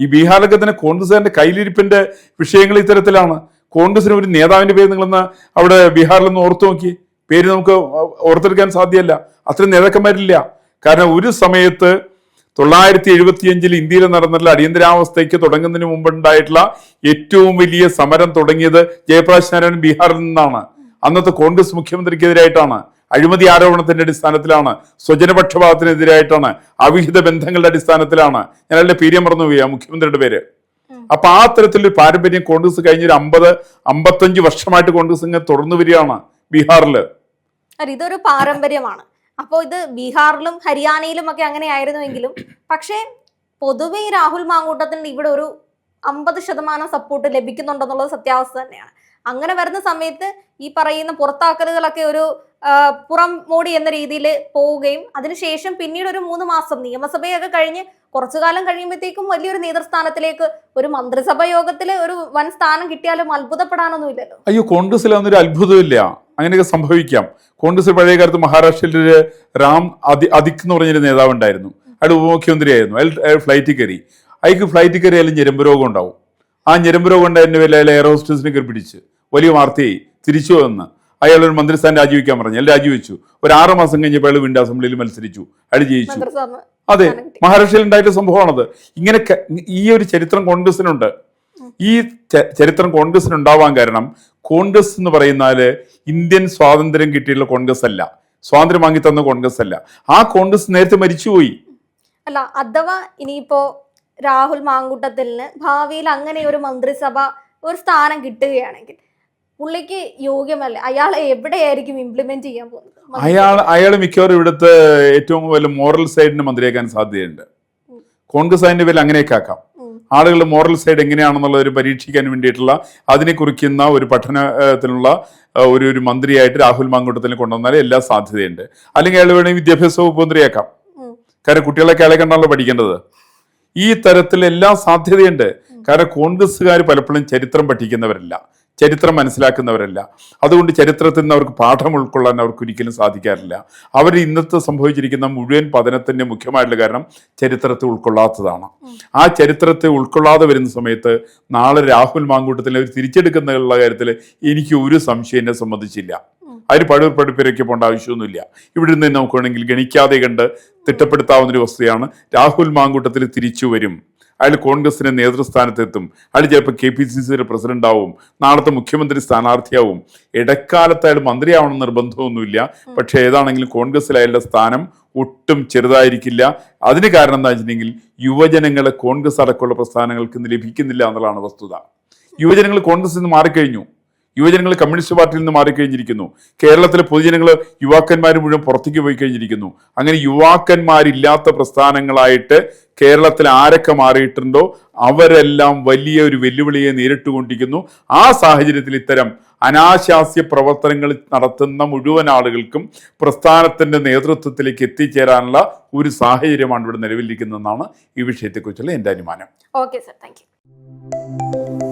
ഈ ബീഹാറിലൊക്കെ തന്നെ കോൺഗ്രസ്സുകാരന്റെ കയ്യിലിരിപ്പിന്റെ വിഷയങ്ങൾ ഇത്തരത്തിലാണ്. കോൺഗ്രസിന് ഒരു നേതാവിന്റെ പേര് നിങ്ങളൊന്ന് അവിടെ ബീഹാറിൽ നിന്ന് ഓർത്തു നോക്കി. പേര് നമുക്ക് ഓർത്തെടുക്കാൻ സാധ്യമല്ല അത്രയും നേതാക്കന്മാരില്ല. കാരണം ഒരു സമയത്ത് തൊള്ളായിരത്തി എഴുപത്തിയഞ്ചിൽ ഇന്ത്യയിൽ നടന്നിട്ടുള്ള അടിയന്തരാവസ്ഥയ്ക്ക് തുടങ്ങുന്നതിന് മുമ്പുണ്ടായിട്ടുള്ള ഏറ്റവും വലിയ സമരം തുടങ്ങിയത് ജയപ്രകാശ് നാരായണൻ ബീഹാറിൽ നിന്നാണ്. അന്നത്തെ കോൺഗ്രസ് മുഖ്യമന്ത്രിക്കെതിരായിട്ടാണ്. അഴിമതി ആരോപണത്തിന്റെ അടിസ്ഥാനത്തിലാണ്. സ്വജനപക്ഷപാതത്തിനെതിരായിട്ടാണ്. അവിഹിത ബന്ധങ്ങളുടെ അടിസ്ഥാനത്തിലാണ്. അതിന്റെ പേര് മറന്നുപോയി ആ മുഖ്യമന്ത്രിയുടെ പേര്. അപ്പൊ ആ തരത്തിലൊരു പാരമ്പര്യം കോൺഗ്രസ് കഴിഞ്ഞ ഒരു അമ്പത് അമ്പത്തഞ്ച് വർഷമായിട്ട് കോൺഗ്രസ് ഇങ്ങനെ തുടർന്നു വരികയാണ് ബീഹാറിൽ. ഇതൊരു പാരമ്പര്യമാണ്. അപ്പോൾ ഇത് ബീഹാറിലും ഹരിയാനയിലും ഒക്കെ അങ്ങനെയായിരുന്നുവെങ്കിലും പക്ഷേ പൊതുവെ രാഹുൽ മാങ്കൂട്ടത്തിന് ഇവിടെ ഒരു അമ്പത് ശതമാനം സപ്പോർട്ട് ലഭിക്കുന്നുണ്ടെന്നുള്ളത് സത്യാവസ്ഥ തന്നെയാണ്. അങ്ങനെ വരുന്ന സമയത്ത് ഈ പറയുന്ന പുറത്താക്കലുകളൊക്കെ ഒരു പുറം മോടി എന്ന രീതിയിൽ പോവുകയും അതിനുശേഷം പിന്നീട് ഒരു മൂന്ന് മാസം നിയമസഭയൊക്കെ കഴിഞ്ഞ് കുറച്ചു കാലം കഴിയുമ്പോഴത്തേക്കും വലിയൊരു നേതൃസ്ഥാനത്തിലേക്ക് ഒരു മന്ത്രിസഭാ യോഗത്തിൽ ഒരു വൻ സ്ഥാനം കിട്ടിയാലും അത്ഭുതപ്പെടാനൊന്നും ഇല്ലല്ലോ അയ്യോ കോൺഗ്രസ്സിൽ അതൊരു അത്ഭുതമില്ല. അങ്ങനെയൊക്കെ സംഭവിക്കാം. കോൺഗ്രസ് പഴയ കാലത്ത് മഹാരാഷ്ട്രയിൽ റാം അതി അദിക് എന്ന് പറഞ്ഞൊരു നേതാവ് ഉണ്ടായിരുന്നു. അയാൾ ഉപമുഖ്യമന്ത്രിയായിരുന്നു. അയാൾ ഫ്ലൈറ്റിൽ കയറി. അയാൾക്ക് ഫ്ലൈറ്റിൽ കയറിയാലും ഞരമ്പ് രോഗം ഉണ്ടാവും. ആ ഞരമ്പ് രോഗം ഉണ്ടായതിന്റെ വില അയാൾ എയർ ഹോസ്റ്റസിനെ കയറി പിടിച്ച് വലിയ വാർത്തയായി. തിരിച്ചു വന്ന് അയാൾ ഒരു മന്ത്രിസ്ഥാനം രാജിവെക്കാൻ പറഞ്ഞു. അയാൾ രാജിവെച്ചു. ഒരു ആറ് മാസം കഴിഞ്ഞപ്പോൾ അയാൾ വീണ്ടും അസംബ്ലിയിൽ മത്സരിച്ചു. അയാൾ ജയിച്ചു. അതെ. മഹാരാഷ്ട്രയിൽ ഉണ്ടായിട്ട് സംഭവമാണത്. ഇങ്ങനെ ഈ ഒരു ചരിത്രം കോൺഗ്രസിനുണ്ട് ഈ ചരിത്രം കോൺഗ്രസിന് ഉണ്ടാവാൻ കാരണം കോൺഗ്രസ് എന്ന് പറയുന്നാൽ ഇന്ത്യൻ സ്വാതന്ത്ര്യം കിട്ടിയിട്ടുള്ള കോൺഗ്രസ് അല്ല സ്വാതന്ത്ര്യം വാങ്ങി തന്ന കോൺഗ്രസ് അല്ല ആ കോൺഗ്രസ് നേരത്തെ മരിച്ചുപോയി. അല്ല അഥവാ ഇനിയിപ്പോ രാഹുൽ മാങ്കൂട്ടത്തിന് ഭാവിയിൽ അങ്ങനെ ഒരു മന്ത്രിസഭ ഒരു സ്ഥാനം കിട്ടുകയാണെങ്കിൽ പുള്ളിക്ക് യോഗ്യമല്ല? അയാളെ എവിടെയായിരിക്കും ഇംപ്ലിമെന്റ് ചെയ്യാൻ പോകുന്നത്? അയാൾ അയാൾ മിക്കവാറും ഇവിടുത്തെ ഏറ്റവും വലിയ മോറൽ സൈഡിന് മന്ത്രിയാക്കാൻ സാധ്യതയുണ്ട്. കോൺഗ്രസ് അതിന്റെ പേരിൽ അങ്ങനെയൊക്കെ ആക്കാം. ആളുകൾ ആളുകളുടെ മോറൽ സൈഡ് എങ്ങനെയാണെന്നുള്ളത് ഒരു പരീക്ഷിക്കാൻ വേണ്ടിയിട്ടുള്ള അതിനെ കുറിക്കുന്ന ഒരു പഠനത്തിനുള്ള ഒരു ഒരു മന്ത്രിയായിട്ട് രാഹുൽ മാങ്കൂട്ടത്തിനെ കൊണ്ടുവന്നാൽ എല്ലാ സാധ്യതയുണ്ട്. അല്ലെങ്കിൽ അയാൾ വേണമെങ്കിൽ വിദ്യാഭ്യാസ വകുപ്പ് മന്ത്രിയാക്കാം. കാരണം കുട്ടികളൊക്കെ അയാളെ കണ്ടാണല്ലോ പഠിക്കേണ്ടത്. ഈ തരത്തിൽ എല്ലാ സാധ്യതയുണ്ട്. കാരണം കോൺഗ്രസ്സുകാർ പലപ്പോഴും ചരിത്രം പഠിക്കുന്നവരല്ല. ചരിത്രം മനസ്സിലാക്കുന്നവരല്ല. അതുകൊണ്ട് ചരിത്രത്തിൽ നിന്ന് അവർക്ക് പാഠം ഉൾക്കൊള്ളാൻ അവർക്ക് ഒരിക്കലും സാധിക്കാറില്ല. അവർ ഇന്നത്തെ സംഭവിച്ചിരിക്കുന്ന മുഴുവൻ പതനത്തിന്റെ മുഖ്യമായിട്ടുള്ള കാരണം ചരിത്രത്തെ ഉൾക്കൊള്ളാത്തതാണ്. ആ ചരിത്രത്തെ ഉൾക്കൊള്ളാതെ വരുന്ന സമയത്ത് നാളെ രാഹുൽ മാങ്കൂട്ടത്തിൽ അവർ തിരിച്ചെടുക്കുന്ന കാര്യത്തിൽ എനിക്ക് ഒരു സംശയം എന്നെ സംബന്ധിച്ചില്ല. അതിന് പഴു പഠിപ്പിലേക്ക് പോകേണ്ട ആവശ്യമൊന്നുമില്ല. ഇവിടെ നിന്ന് നമുക്ക് വേണമെങ്കിൽ ഗണിക്കാതെ കണ്ട് തിട്ടപ്പെടുത്താവുന്ന ഒരു വസ്തുതയാണ് രാഹുൽ മാങ്കൂട്ടത്തിൽ തിരിച്ചു വരും. അയാൾ കോൺഗ്രസിന്റെ നേതൃസ്ഥാനത്തെത്തും. അയാൾ ചിലപ്പോൾ കെ പി സി സിയുടെ പ്രസിഡന്റ് ആവും നാളത്തെ മുഖ്യമന്ത്രി സ്ഥാനാർത്ഥിയാവും. ഇടക്കാലത്ത് അയാൾ മന്ത്രിയാവണം നിർബന്ധമൊന്നുമില്ല. പക്ഷേ ഏതാണെങ്കിലും കോൺഗ്രസിൽ അയാളുടെ സ്ഥാനം ഒട്ടും ചെറുതായിരിക്കില്ല. അതിന് കാരണം എന്താ വെച്ചിട്ടുണ്ടെങ്കിൽ യുവജനങ്ങളെ കോൺഗ്രസ് അടക്കമുള്ള പ്രസ്ഥാനങ്ങൾക്ക് ഇന്ന് ലഭിക്കുന്നില്ല എന്നുള്ളതാണ് വസ്തുത. യുവജനങ്ങൾ കോൺഗ്രസ് നിന്ന് മാറിക്കഴിഞ്ഞു. യുവജനങ്ങൾ കമ്മ്യൂണിസ്റ്റ് പാർട്ടിയിൽ നിന്ന് മാറിക്കഴിഞ്ഞിരിക്കുന്നു. കേരളത്തിലെ പൊതുജനങ്ങൾ യുവാക്കന്മാർ മുഴുവൻ പുറത്തേക്ക് പോയി കഴിഞ്ഞിരിക്കുന്നു അങ്ങനെ യുവാക്കന്മാരില്ലാത്ത പ്രസ്ഥാനങ്ങളായിട്ട് കേരളത്തിൽ ആരൊക്കെ മാറിയിട്ടുണ്ടോ അവരെല്ലാം വലിയ ഒരു വെല്ലുവിളിയെ നേരിട്ടുകൊണ്ടിരിക്കുന്നു. ആ സാഹചര്യത്തിൽ ഇത്തരം അനാശാസ്യ പ്രവർത്തനങ്ങൾ നടത്തുന്ന മുഴുവൻ ആളുകൾക്കും പ്രസ്ഥാനത്തിന്റെ നേതൃത്വത്തിലേക്ക് എത്തിച്ചേരാനുള്ള ഒരു സാഹചര്യമാണ് ഇവിടെ നിലവിലിരിക്കുന്നതെന്നാണ് ഈ വിഷയത്തെക്കുറിച്ചുള്ള എന്റെ അനുമാനം. Okay sir thank you